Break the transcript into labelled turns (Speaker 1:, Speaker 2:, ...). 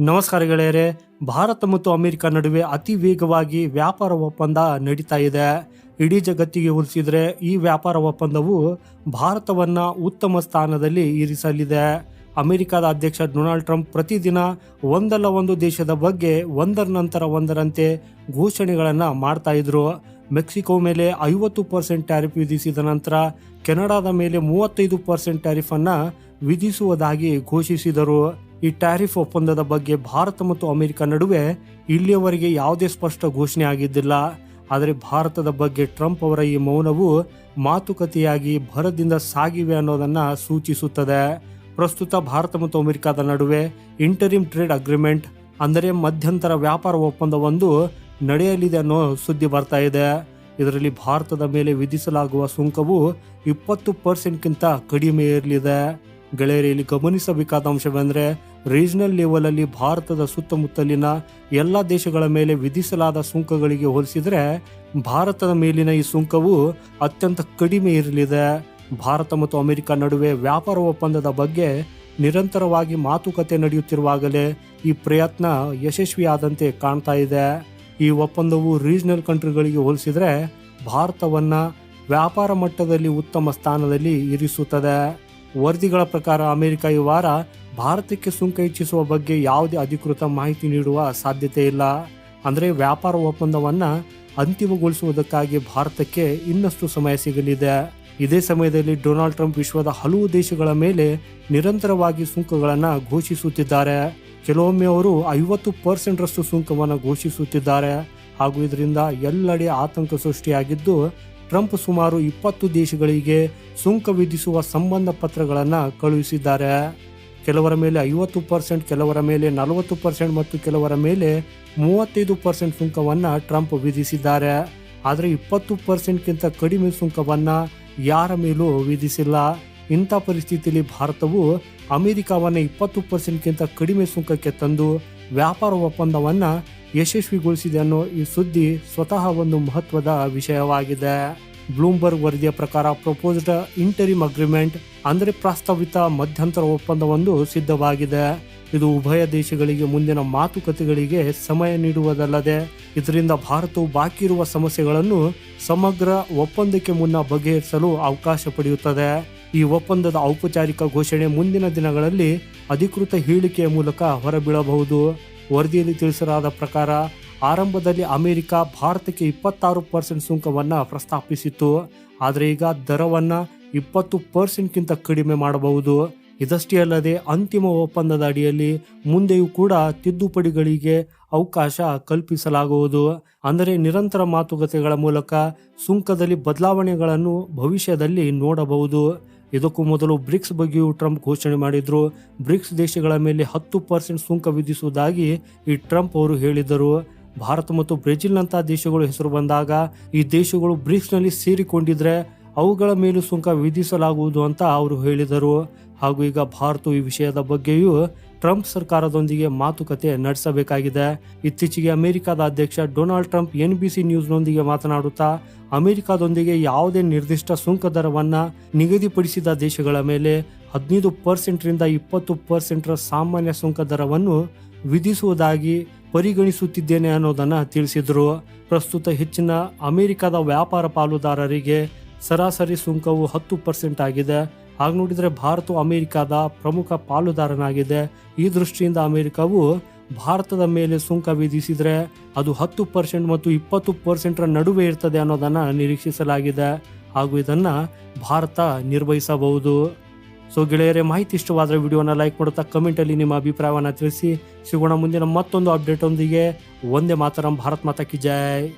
Speaker 1: ನಮಸ್ಕಾರ ಭಾರತ ಮತ್ತು ಅಮೆರಿಕ ನಡುವೆ ಅತಿ ವೇಗವಾಗಿ ವ್ಯಾಪಾರ ಒಪ್ಪಂದ ನಡೀತಾ ಇದೆ. ಇಡೀ ಜಗತ್ತಿಗೆ ಹೋಲಿಸಿದ್ರೆ ಈ ವ್ಯಾಪಾರ ಒಪ್ಪಂದವು ಭಾರತವನ್ನ ಉತ್ತಮ ಸ್ಥಾನದಲ್ಲಿ ಇರಿಸಲಿದೆ. ಅಮೆರಿಕದ ಅಧ್ಯಕ್ಷ ಡೊನಾಲ್ಡ್ ಟ್ರಂಪ್ ಪ್ರತಿದಿನ ಒಂದಲ್ಲ ಒಂದು ದೇಶದ ಬಗ್ಗೆ ಒಂದರ ನಂತರ ಒಂದರಂತೆ ಘೋಷಣೆಗಳನ್ನು ಮಾಡ್ತಾ ಇದ್ರು. ಮೆಕ್ಸಿಕೋ ಮೇಲೆ ಐವತ್ತು ಪರ್ಸೆಂಟ್ ಟ್ಯಾರಿಫ್ ವಿಧಿಸಿದ ನಂತರ ಕೆನಡಾದ ಮೇಲೆ ಮೂವತ್ತೈದು ಪರ್ಸೆಂಟ್ ಟ್ಯಾರಿಫ್ ಅನ್ನ ವಿಧಿಸುವುದಾಗಿ ಘೋಷಿಸಿದರು. ಈ ಟ್ಯಾರಿಫ್ ಒಪ್ಪಂದದ ಬಗ್ಗೆ ಭಾರತ ಮತ್ತು ಅಮೆರಿಕ ನಡುವೆ ಇಲ್ಲಿಯವರೆಗೆ ಯಾವುದೇ ಸ್ಪಷ್ಟ ಘೋಷಣೆ ಆಗಿದ್ದಿಲ್ಲ. ಆದರೆ ಭಾರತದ ಬಗ್ಗೆ ಟ್ರಂಪ್ ಅವರ ಈ ಮೌನವು ಮಾತುಕತೆಯಾಗಿ ಭರದಿಂದ ಸಾಗಿವೆ ಅನ್ನೋದನ್ನು ಸೂಚಿಸುತ್ತದೆ. ಪ್ರಸ್ತುತ ಭಾರತ ಮತ್ತು ಅಮೆರಿಕದ ನಡುವೆ ಇಂಟರಿಮ್ ಟ್ರೇಡ್ ಅಗ್ರಿಮೆಂಟ್ ಅಂದರೆ ಮಧ್ಯಂತರ ವ್ಯಾಪಾರ ಒಪ್ಪಂದವೊಂದು ನಡೆಯಲಿದೆ ಅನ್ನೋ ಸುದ್ದಿ ಬರ್ತಾ ಇದೆ. ಇದರಲ್ಲಿ ಭಾರತದ ಮೇಲೆ ವಿಧಿಸಲಾಗುವ ಸುಂಕವು ಇಪ್ಪತ್ತು ಪರ್ಸೆಂಟ್ಗಿಂತ ಕಡಿಮೆ ಇರಲಿದೆ. ಗೆಳೆಯರಿ ಇಲ್ಲಿ ಗಮನಿಸಬೇಕಾದ ಅಂಶವೆಂದರೆ ರೀಜನಲ್ ಲೆವೆಲ್ ಭಾರತದ ಸುತ್ತಮುತ್ತಲಿನ ಎಲ್ಲ ದೇಶಗಳ ಮೇಲೆ ವಿಧಿಸಲಾದ ಸುಂಕಗಳಿಗೆ ಹೋಲಿಸಿದರೆ ಭಾರತದ ಮೇಲಿನ ಈ ಸುಂಕವು ಅತ್ಯಂತ ಕಡಿಮೆ ಇರಲಿದೆ. ಭಾರತ ಮತ್ತು ಅಮೆರಿಕ ನಡುವೆ ವ್ಯಾಪಾರ ಒಪ್ಪಂದದ ಬಗ್ಗೆ ನಿರಂತರವಾಗಿ ಮಾತುಕತೆ ನಡೆಯುತ್ತಿರುವಾಗಲೇ ಈ ಪ್ರಯತ್ನ ಯಶಸ್ವಿಯಾದಂತೆ ಕಾಣ್ತಾ ಇದೆ. ಈ ಒಪ್ಪಂದವು ರೀಜನಲ್ ಕಂಟ್ರಿಗಳಿಗೆ ಹೋಲಿಸಿದರೆ ಭಾರತವನ್ನು ವ್ಯಾಪಾರ ಮಟ್ಟದಲ್ಲಿ ಉತ್ತಮ ಸ್ಥಾನದಲ್ಲಿ ಇರಿಸುತ್ತದೆ. ವರದಿಗಳ ಪ್ರಕಾರ ಅಮೆರಿಕ ಈ ವಾರ ಭಾರತಕ್ಕೆ ಸುಂಕ ಹೆಚ್ಚಿಸುವ ಬಗ್ಗೆ ಯಾವುದೇ ಅಧಿಕೃತ ಮಾಹಿತಿ ನೀಡುವ ಸಾಧ್ಯತೆ ಇಲ್ಲ. ಅಂದರೆ ವ್ಯಾಪಾರ ಒಪ್ಪಂದವನ್ನ ಅಂತಿಮಗೊಳಿಸುವುದಕ್ಕಾಗಿ ಭಾರತಕ್ಕೆ ಇನ್ನಷ್ಟು ಸಮಯ ಸಿಗಲಿದೆ. ಇದೇ ಸಮಯದಲ್ಲಿ ಡೊನಾಲ್ಡ್ ಟ್ರಂಪ್ ವಿಶ್ವದ ಹಲವು ದೇಶಗಳ ಮೇಲೆ ನಿರಂತರವಾಗಿ ಸುಂಕಗಳನ್ನು ಘೋಷಿಸುತ್ತಿದ್ದಾರೆ. ಕೆಲವೊಮ್ಮೆ ಅವರು ಐವತ್ತು ಪರ್ಸೆಂಟ್ ರಷ್ಟು ಸುಂಕವನ್ನು ಘೋಷಿಸುತ್ತಿದ್ದಾರೆ. ಹಾಗೂ ಇದರಿಂದ ಎಲ್ಲೆಡೆ ಆತಂಕ ಸೃಷ್ಟಿಯಾಗಿದ್ದು ಟ್ರಂಪ್ ಸುಮಾರು ಇಪ್ಪತ್ತು ದೇಶಗಳಿಗೆ ಸುಂಕ ವಿಧಿಸುವ ಸಂಬಂಧ ಪತ್ರಗಳನ್ನು ಕಳುಹಿಸಿದ್ದಾರೆ. ಕೆಲವರ ಮೇಲೆ ಐವತ್ತು ಪರ್ಸೆಂಟ್, ಕೆಲವರ ಮೇಲೆ ನಲವತ್ತು ಪರ್ಸೆಂಟ್ ಮತ್ತು ಕೆಲವರ ಮೇಲೆ ಮೂವತ್ತೈದು ಪರ್ಸೆಂಟ್ ಸುಂಕವನ್ನು ಟ್ರಂಪ್ ವಿಧಿಸಿದ್ದಾರೆ. ಆದರೆ ಇಪ್ಪತ್ತು ಪರ್ಸೆಂಟ್ಗಿಂತ ಕಡಿಮೆ ಸುಂಕವನ್ನು ಯಾರ ಮೇಲೂ ವಿಧಿಸಿಲ್ಲ. ಇಂಥ ಪರಿಸ್ಥಿತಿಯಲ್ಲಿ ಭಾರತವು ಅಮೆರಿಕವನ್ನು ಇಪ್ಪತ್ತು ಪರ್ಸೆಂಟ್ಗಿಂತ ಕಡಿಮೆ ಸುಂಕಕ್ಕೆ ತಂದು ವ್ಯಾಪಾರ ಒಪ್ಪಂದವನ್ನು ಯಶಸ್ವಿಗೊಳಿಸಿದೆ ಅನ್ನೋ ಈ ಸುದ್ದಿ ಸ್ವತಃ ಒಂದು ಮಹತ್ವದ ವಿಷಯವಾಗಿದೆ. ಬ್ಲೂಮ್ಬರ್ಗ್ ವರದಿಯ ಪ್ರಕಾರ ಪ್ರಪೋಸ್ಡ್ ಇಂಟರಿಮ್ ಅಗ್ರಿಮೆಂಟ್ ಅಂದರೆ ಪ್ರಸ್ತಾವಿತ ಮಧ್ಯಂತರ ಒಪ್ಪಂದವೊಂದು ಸಿದ್ಧವಾಗಿದೆ. ಇದು ಉಭಯ ದೇಶಗಳಿಗೆ ಮುಂದಿನ ಮಾತುಕತೆಗಳಿಗೆ ಸಮಯ ನೀಡುವುದಲ್ಲದೆ ಇದರಿಂದ ಭಾರತವು ಬಾಕಿ ಇರುವ ಸಮಸ್ಯೆಗಳನ್ನು ಸಮಗ್ರ ಒಪ್ಪಂದಕ್ಕೆ ಮುನ್ನ ಬಗೆಹರಿಸಲು ಅವಕಾಶ ಪಡೆಯುತ್ತದೆ. ಈ ಒಪ್ಪಂದದ ಔಪಚಾರಿಕ ಘೋಷಣೆ ಮುಂದಿನ ದಿನಗಳಲ್ಲಿ ಅಧಿಕೃತ ಹೇಳಿಕೆಯ ಮೂಲಕ ಹೊರಬೀಳಬಹುದು. ವರದಿಯಲ್ಲಿ ತಿಳಿಸಲಾದ ಪ್ರಕಾರ, ಆರಂಭದಲ್ಲಿ ಅಮೆರಿಕ ಭಾರತಕ್ಕೆ ಇಪ್ಪತ್ತಾರು ಪರ್ಸೆಂಟ್ ಸುಂಕವನ್ನು ಪ್ರಸ್ತಾಪಿಸಿತ್ತು. ಆದರೆ ಈಗ ದರವನ್ನು ಇಪ್ಪತ್ತು ಪರ್ಸೆಂಟ್ಗಿಂತ ಕಡಿಮೆ ಮಾಡಬಹುದು. ಇದಷ್ಟೇ ಅಲ್ಲದೆ ಅಂತಿಮ ಒಪ್ಪಂದದ ಅಡಿಯಲ್ಲಿ ಮುಂದೆಯೂ ಕೂಡ ತಿದ್ದುಪಡಿಗಳಿಗೆ ಅವಕಾಶ ಕಲ್ಪಿಸಲಾಗುವುದು. ಅಂದರೆ ನಿರಂತರ ಮಾತುಕತೆಗಳ ಮೂಲಕ ಸುಂಕದಲ್ಲಿ ಬದಲಾವಣೆಗಳನ್ನು ಭವಿಷ್ಯದಲ್ಲಿ ನೋಡಬಹುದು. ಇದಕ್ಕೂ ಮೊದಲು ಬ್ರಿಕ್ಸ್ ಬಗ್ಗೆಯೂ ಟ್ರಂಪ್ ಘೋಷಣೆ ಮಾಡಿದ್ರು. ಬ್ರಿಕ್ಸ್ ದೇಶಗಳ ಮೇಲೆ ಹತ್ತು ಪರ್ಸೆಂಟ್ ಸುಂಕ ವಿಧಿಸುವುದಾಗಿ ಈ ಟ್ರಂಪ್ ಅವರು ಹೇಳಿದರು. ಭಾರತ ಮತ್ತು ಬ್ರೆಜಿಲ್ನಂತಹ ದೇಶಗಳು ಹೆಸರು ಬಂದಾಗ ಈ ದೇಶಗಳು ಬ್ರಿಕ್ಸ್ನಲ್ಲಿ ಸೇರಿಕೊಂಡಿದ್ರೆ ಅವುಗಳ ಮೇಲೂ ಸುಂಕ ವಿಧಿಸಲಾಗುವುದು ಅಂತ ಅವರು ಹೇಳಿದರು. ಹಾಗೂ ಈಗ ಭಾರತವು ಈ ವಿಷಯದ ಬಗ್ಗೆಯೂ ಟ್ರಂಪ್ ಸರ್ಕಾರದೊಂದಿಗೆ ಮಾತುಕತೆ ನಡೆಸಬೇಕಾಗಿದೆ. ಇತ್ತೀಚೆಗೆ ಅಮೆರಿಕದ ಅಧ್ಯಕ್ಷ Donald Trump N B C ನ್ಯೂಸ್ನೊಂದಿಗೆ ಮಾತನಾಡುತ್ತಾ, ಅಮೆರಿಕದೊಂದಿಗೆ ಯಾವುದೇ ನಿರ್ದಿಷ್ಟ ಸುಂಕ ದರವನ್ನು ನಿಗದಿಪಡಿಸಿದ ದೇಶಗಳ ಮೇಲೆ ಹದಿನೈದು ಪರ್ಸೆಂಟ್ರಿಂದ ಇಪ್ಪತ್ತು ಪರ್ಸೆಂಟ್ರ ಸಾಮಾನ್ಯ ಸುಂಕ ದರವನ್ನು ವಿಧಿಸುವುದಾಗಿ ಪರಿಗಣಿಸುತ್ತಿದ್ದೇನೆ ಅನ್ನೋದನ್ನು ತಿಳಿಸಿದರು. ಪ್ರಸ್ತುತ ಹೆಚ್ಚಿನ ಅಮೆರಿಕದ ವ್ಯಾಪಾರ ಪಾಲುದಾರರಿಗೆ ಸರಾಸರಿ ಸುಂಕವು ಹತ್ತು ಪರ್ಸೆಂಟ್ ಆಗಿದೆ. ಹಾಗೆ ನೋಡಿದರೆ ಭಾರತವು ಅಮೆರಿಕದ ಪ್ರಮುಖ ಪಾಲುದಾರನಾಗಿದೆ. ಈ ದೃಷ್ಟಿಯಿಂದ ಅಮೆರಿಕವು ಭಾರತದ ಮೇಲೆ ಸುಂಕ ವಿಧಿಸಿದರೆ ಅದು ಹತ್ತು ಪರ್ಸೆಂಟ್ ಮತ್ತು ಇಪ್ಪತ್ತು ಪರ್ಸೆಂಟ್ರ ನಡುವೆ ಇರ್ತದೆ ಅನ್ನೋದನ್ನ ನಿರೀಕ್ಷಿಸಲಾಗಿದೆ. ಹಾಗೂ ಇದನ್ನ ಭಾರತ ನಿರ್ವಹಿಸಬಹುದು. ಸೊ ಗೆಳೆಯರೆ, ಮಾಹಿತಿ ಇಷ್ಟವಾದರೆ ವಿಡಿಯೋನ ಲೈಕ್ ಮಾಡುತ್ತಾ ಕಮೆಂಟಲ್ಲಿ ನಿಮ್ಮ ಅಭಿಪ್ರಾಯವನ್ನು ತಿಳಿಸಿ. ಸಿಗೋಣ ಮುಂದಿನ ಮತ್ತೊಂದು ಅಪ್ಡೇಟ್ ಒಂದಿಗೆ. ಒಂದೇ ಮಾತರಂ, ಭಾರತ್ ಮಾತಾ ಕಿ ಜೈ.